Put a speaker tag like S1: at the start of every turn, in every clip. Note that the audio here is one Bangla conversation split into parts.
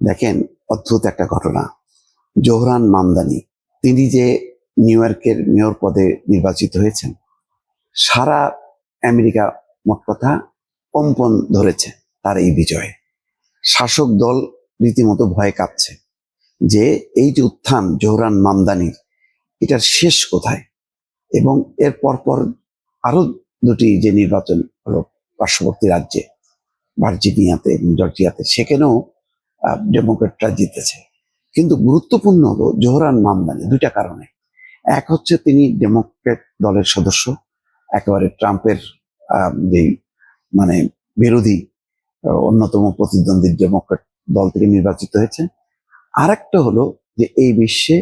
S1: দেখেন অদ্ভুত একটা ঘটনা। জোহরান মামদানি, তিনি যে নিউ ইয়র্কের মেয়র পদে নির্বাচিত হয়েছেন, সারা আমেরিকা মোট কথা কম্পন ধরেছে তার এই বিজয়ে। শাসক দল রীতিমতো ভয়ে কাঁপছে যে এই যে উত্থান জোহরান মামদানির, এটার শেষ কোথায়? এবং এর পরপর আরও দুটি যে নির্বাচন হলো পার্শ্ববর্তী রাজ্যে, ভার্জিনিয়াতে এবং জর্জিয়াতে, সেখানেও ডেমোক্রেটরা জিতেছে। কিন্তু গুরুত্বপূর্ণ হলো জোহরান মামদানি দুইটা কারণে। এক হচ্ছে তিনি ডেমোক্রেট দলের সদস্য, একেবারে ট্রাম্পের যে মানে বিরোধী অন্যতম প্রতিদ্বন্দ্বী ডেমোক্রেট দল থেকে নির্বাচিত হয়েছে। আরেকটা হলো যে এই বিশ্বে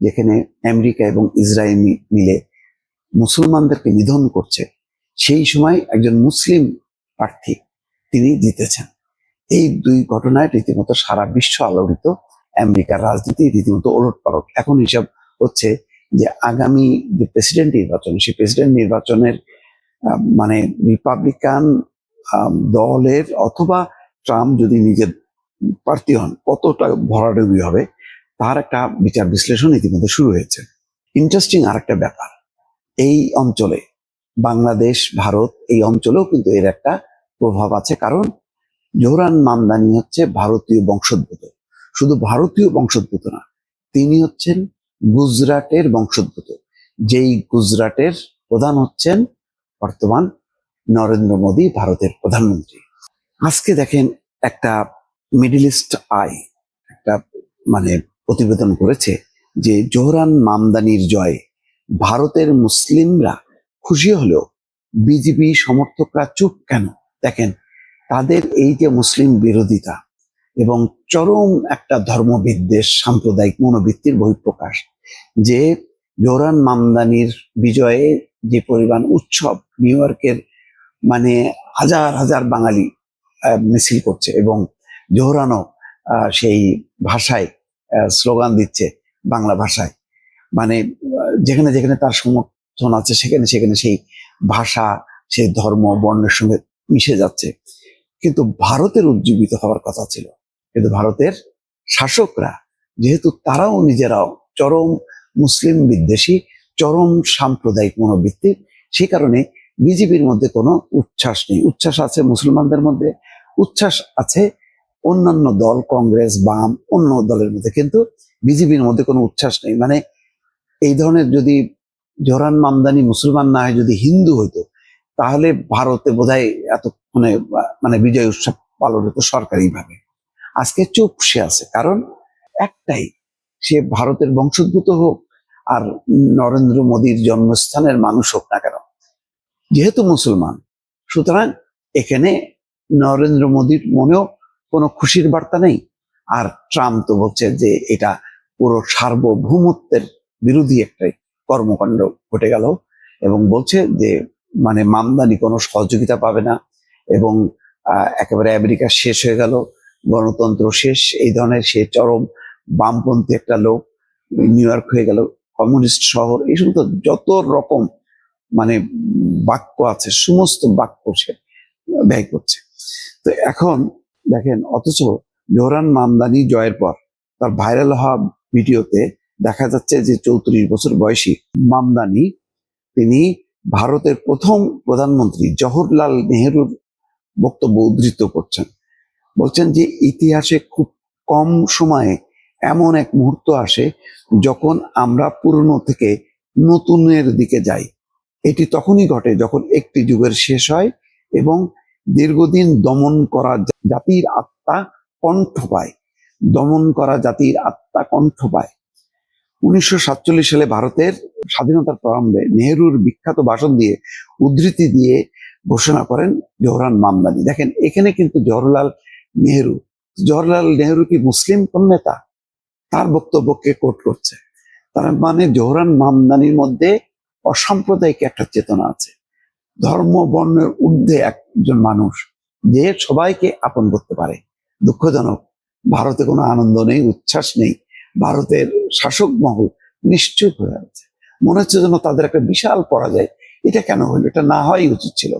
S1: যেখানে আমেরিকা এবং ইসরায়েল মিলে মুসলমানদেরকে নিধন করছে, সেই সময় একজন মুসলিম প্রার্থী তিনি জিতেছেন। এই দুই ঘটনায় রীতিমতো সারা বিশ্ব আলোড়িত আমেরিকার রাজনীতি রীতিমতো ওলট পালট এখন হিসাব হচ্ছে যে আগামী যে প্রেসিডেন্ট নির্বাচন, সেই প্রেসিডেন্ট নির্বাচনের মানে রিপাবলিকান দলের অথবা ট্রাম্প যদি নিজের প্রার্থী হন, কতটা ভরাডুবি হবে তার একটা বিচার বিশ্লেষণ ইতিমধ্যে শুরু হয়েছে। ইন্টারেস্টিং আর একটা ব্যাপার, এই অঞ্চলে বাংলাদেশ, ভারত এই অঞ্চলেও কিন্তু এর একটা প্রভাব আছে। কারণ জোহরান মামদানি হচ্ছে ভারতীয় বংশোদ্ভূত। শুধু ভারতীয় বংশোদ্ভূত না, তিনি হচ্ছেন গুজরাটের বংশোদ্ভূত। যেই গুজরাটের প্রধান হচ্ছেন বর্তমান নরেন্দ্র মোদী, ভারতের প্রধানমন্ত্রী। আজকে দেখেন একটা মিডিল ইস্ট আই, একটা মানে প্রতিবেদন করেছে যে জোহরান মামদানির জয়, ভারতের মুসলিমরা খুশি হলেও বিজেপি সমর্থকরা চুপ কেন? দেখেন তাদের এই যে মুসলিম বিরোধিতা এবং চরম একটা ধর্মবিদ্বেষ, সাম্প্রদায়িক মনোবৃত্তির বহিঃপ্রকাশ, যে জোহরান মামদানির বিজয়ে যে পরিমাণ উৎসব নিউ ইয়র্কের মানে হাজার হাজার বাঙালি মিছিল করছে এবং জোহরানও সেই ভাষায় স্লোগান দিচ্ছে বাংলা ভাষায়। মানে যেখানে যেখানে তার সমর্থন আছে সেখানে সেখানে সেই ভাষা, সেই ধর্ম, বর্ণের সঙ্গে মিশে যাচ্ছে। কিন্তু ভারতের উজ্জীবিত হওয়ার কথা ছিল। কিন্তু ভারতের শাসকরা, যেহেতু তারাও নিজেরাও চরম মুসলিম বিদ্বেষী, চরম সাম্প্রদায়িক মনোবৃত্তির সেই কারণে বিজেপির মধ্যে কোনো উচ্ছ্বাস নেই। উচ্ছ্বাস আছে মুসলমানদের মধ্যে, উচ্ছ্বাস আছে অন্যান্য দল, কংগ্রেস, বাম, অন্য দলের মধ্যে, কিন্তু বিজেপির মধ্যে কোনো উচ্ছ্বাস নেই। মানে এই ধরনের যদি জোরান মামদানি মুসলমান না হয়, যদি হিন্দু হইতো তাহলে ভারতে বোধহয় এত মানে মানে বিজয় উৎসব পালন হতো সরকারি ভাবে আজকে চুপ সে আছে, কারণ একটাই, সে ভারতের বংশোদ্ভূত হোক আর নরেন্দ্র মোদীর জন্মস্থানের মানুষ হোক না কেন। যেহেতু মুসলমান, সুতরাং এখানে নরেন্দ্র মোদীর মনেও কোনো খুশির বার্তা নেই। আর ট্রাম্প তো বলছে যে এটা পুরো সার্বভৌমত্বের বিরোধী একটা কর্মকাণ্ড ঘটে গেল এবং বলছে যে মানে মামদানি কোনো সহযোগিতা পাবে না এবং একেবারে আমেরিকা শেষ হয়ে গেল, গণতন্ত্র শেষ, এই ধরনের সে চরম বামপন্থী একটা লোক নিউ ইয়র্ক হয়ে গেল, কমিউনিস্ট শহর, এই সমস্ত যত রকম মানে বাক্য আছে, সমস্ত বাক্য সে ব্যয় করছে। তো এখন দেখেন, অথচ জোহরান মামদানি জয়ের পর তার ভাইরাল হওয়া ভিডিওতে দেখা যাচ্ছে যে চৌত্রিশ বছর বয়সী মামদানি, তিনি ভারতের প্রথম প্রধানমন্ত্রী জওহরলাল নেহরুর বক্তব্য উদ্ধৃত করছেন। বলছেন যে ইতিহাসে খুব কম সময়ে এমন এক মুহূর্ত আসে যখন আমরা পুরনো থেকে নতুনের দিকে যাই। এটি তখনই ঘটে যখন একটি যুগের শেষ হয় এবং দীর্ঘদিন দমন করা জাতির আত্মা কণ্ঠ পায়। দমন করা জাতির আত্মা কণ্ঠ পায়। উনিশশো সাতচল্লিশ সালে ভারতের স্বাধীনতার প্রারম্ভে নেহেরুর বিখ্যাত ভাষণ দিয়ে উদ্ধৃতি দিয়ে ঘোষণা করেন জওহরান মামদানি। দেখেন, এখানে কিন্তু জওহরলাল নেহেরু জওহরলাল নেহেরু কি মুসলিম কোন নেতা তার বক্তব্যকে কোট করছে। তার মানে জওহরান মামদানির মধ্যে অসাম্প্রদায়িক একটা চেতনা আছে। ধর্ম বর্ণের ঊর্ধ্বে একজন মানুষ যে সবাইকে আপন করতে পারে। দুঃখজনক, ভারতে কোনো আনন্দ নেই, উচ্ছ্বাস নেই। ভারতের শাসক মহল নিশ্চুপ হয়ে আছে। মনে হচ্ছে যেন তাদের একটা বিশাল পরাজয়। এটা কেন হলো? এটা না হওয়াই উচিত ছিল।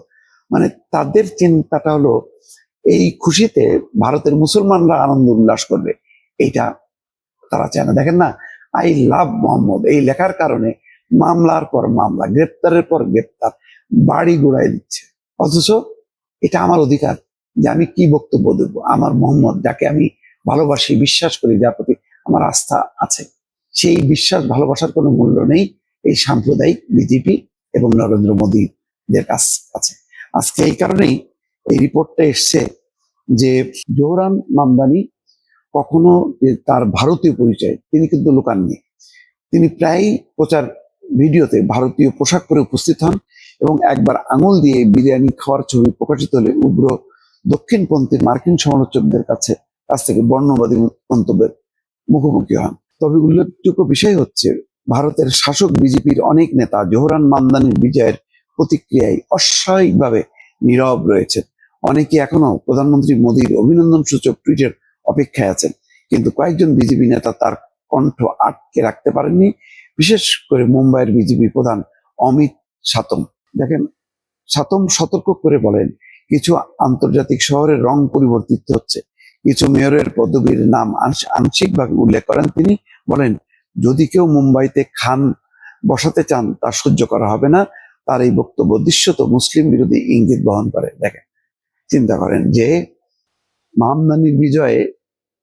S1: মানে তাদের চিন্তাটা হলো, এই খুশিতে ভারতের মুসলমানরা আনন্দ উল্লাস করবে এইটা তারা চায় না। দেখেন না, আই লাভ মোহাম্মদ। এই লেখার কারণে মামলার পর মামলা, গ্রেপ্তারের পর গ্রেপ্তার, বাড়ি গোড়ায় দিচ্ছে। অথচ এটা আমার অধিকার যে আমি কি বক্তব্য দেবো? আমার মোহাম্মদ, যাকে আমি ভালোবাসি, বিশ্বাস করি যার প্রতি আমার আস্থা আছে। সেই বিশ্বাস, ভালোবাসার কোনো মূল্য নেই এই সাম্প্রদায়িক বিজেপি এবং নরেন্দ্র মোদীদের কাছ আছে আজকে এই কারণেই এই রিপোর্টটা এসছে যে জোহরান মামদানি কখনো তার ভারতীয় পরিচয়, তিনি কিন্তু লুকাননি তিনি প্রায় প্রচার ভিডিওতে ভারতীয় পোশাক পরে উপস্থিত হন এবং একবার আঙুল দিয়ে বিরিয়ানি খাওয়ার ছবি প্রকাশিত হলে উগ্র দক্ষিণপন্থী মার্কিন সমালোচকদের কাছে, কাছ থেকে বর্ণবাদী মন্তব্যের মুখোমুখি হন। তবে উল্লেখযোগ্য বিষয় হচ্ছে, ভারতের শাসক বিজেপির অনেক নেতা জোহরান মান্দানির বিজয়ের প্রতিক্রিয়ায় অস্বাভাবিকভাবে নীরব রয়েছেন। অনেকে এখনও প্রধানমন্ত্রী মোদীর অভিনন্দন সূচক টুইটের অপেক্ষায় আছেন, কিন্তু কয়েকজন বিজেপি নেতা তার কণ্ঠ আটকে রাখতে পারেননি, বিশেষ করে মুম্বাইয়ের বিজেপি প্রধান অমিত সাতম দেখেন সাতম সতর্ক করে বলেন, কিছু আন্তর্জাতিক শহরের রং পরিবর্তিত হচ্ছে। কিছু মেয়রের পদবীর নাম আংশ- আংশিকভাবে উল্লেখ করেন। তিনি বলেন, যদি কেউ মুম্বাইতে খান বসাতে চান, তা সহ্য করা হবে না। তার এই বক্তব্য দৃশ্যত মুসলিম বিরোধী ইঙ্গিত বহন করে। দেখেন, চিন্তা করেন যে মামদানির বিজয়ে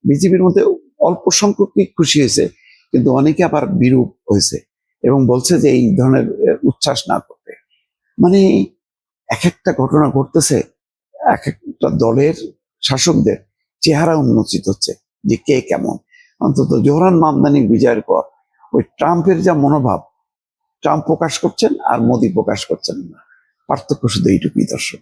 S1: বিজেপির মধ্যে অল্প সংখ্যকই খুশি হয়েছে, কিন্তু অনেকে আবার বিরূপ হয়েছে এবং বলছে যে এই ধরনের উচ্ছ্বাস না করতে। মানে এক একটা ঘটনা ঘটতেছে এক একটা দলের শাসকদের। চেহারা উন্মোচিত হচ্ছে যে কে কেমন? অন্তত জোহরান মামদানির বিজয়ের পর ওই ট্রাম্পের যা মনোভাব, ট্রাম্প প্রকাশ করছেন আর মোদি প্রকাশ করছেন না। পার্থক্য শুধু এইটুকুই দর্শক।